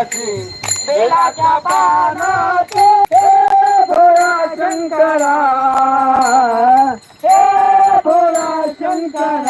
पानाचे बेलाच्या पानाचे शंकरा. हे भोळा शंकरा.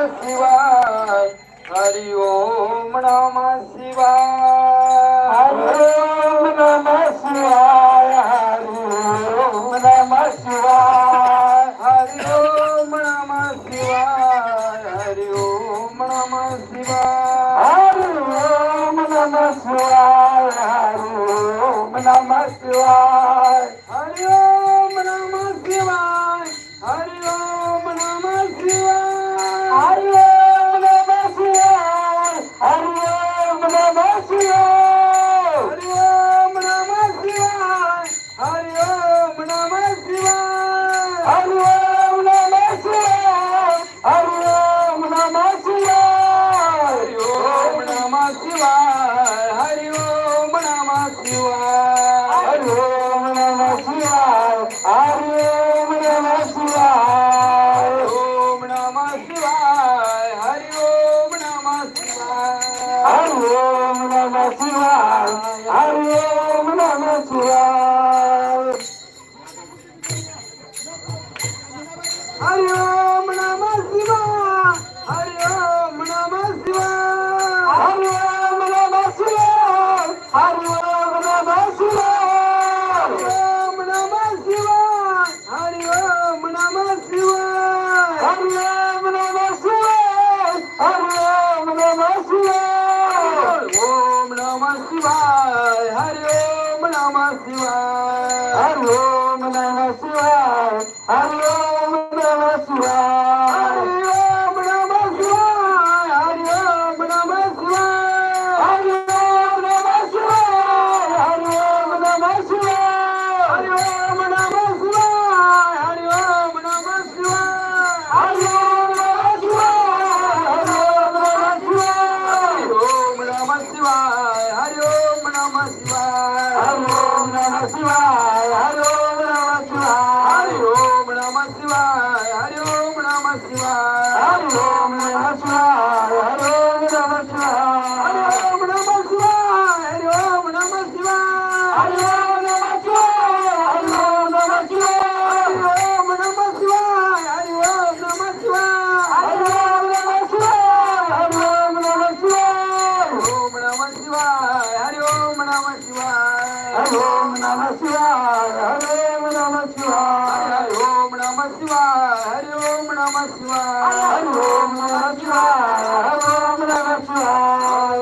शिवा हरिओम नम शिवा हरिओम नम शिवािवा हरिओम नम शिवाय ओम नमः शिवाय हरि ओम नमः शिवाय। हरि ओम नमः शिवाय हरि ओम नमः शिवाय शिवाय हरे ओम नम शिवाय हरे ओम नम शिवाय हरे ओम नम शिवाय हरे ओम नम शिवाय हरे ओम नम शिवाय।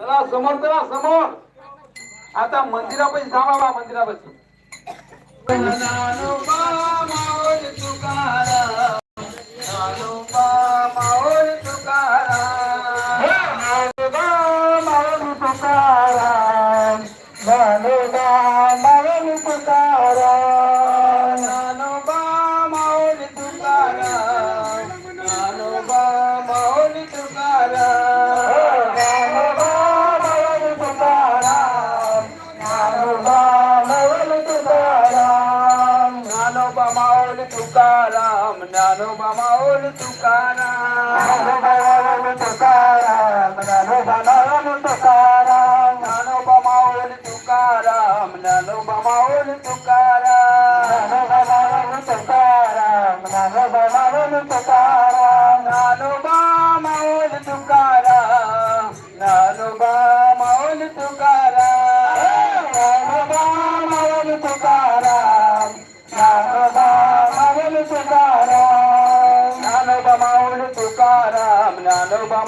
चला समोर चला समोर. आता मंदिरापाशी थांबा मंदिरापाशी. ज्ञानोबा తుకారా తుకారా తుకారా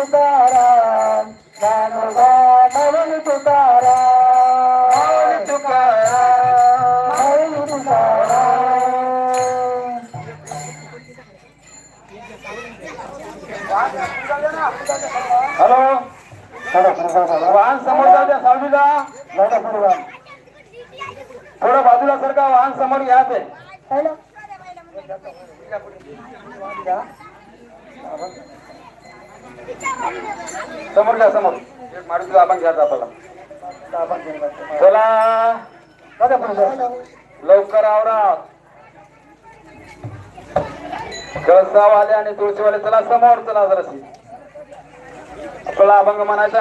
తుకారా నానుగా మౌలి తుకారా మౌలి తుకారా మౌలి తుకారా హలో वाहन समोर जाऊ द्या सावलीला थोडं बाजूला सर का वाहन समोर घ्या ते हॅलो समोर घ्या समोर. एक मारुती आपण घ्यायचा आपल्याला चला. लवकर आवरा. कळसावाले आणि तुळशीवाले चला समोर चला जराशी. आपला अभंग म्हणायचा.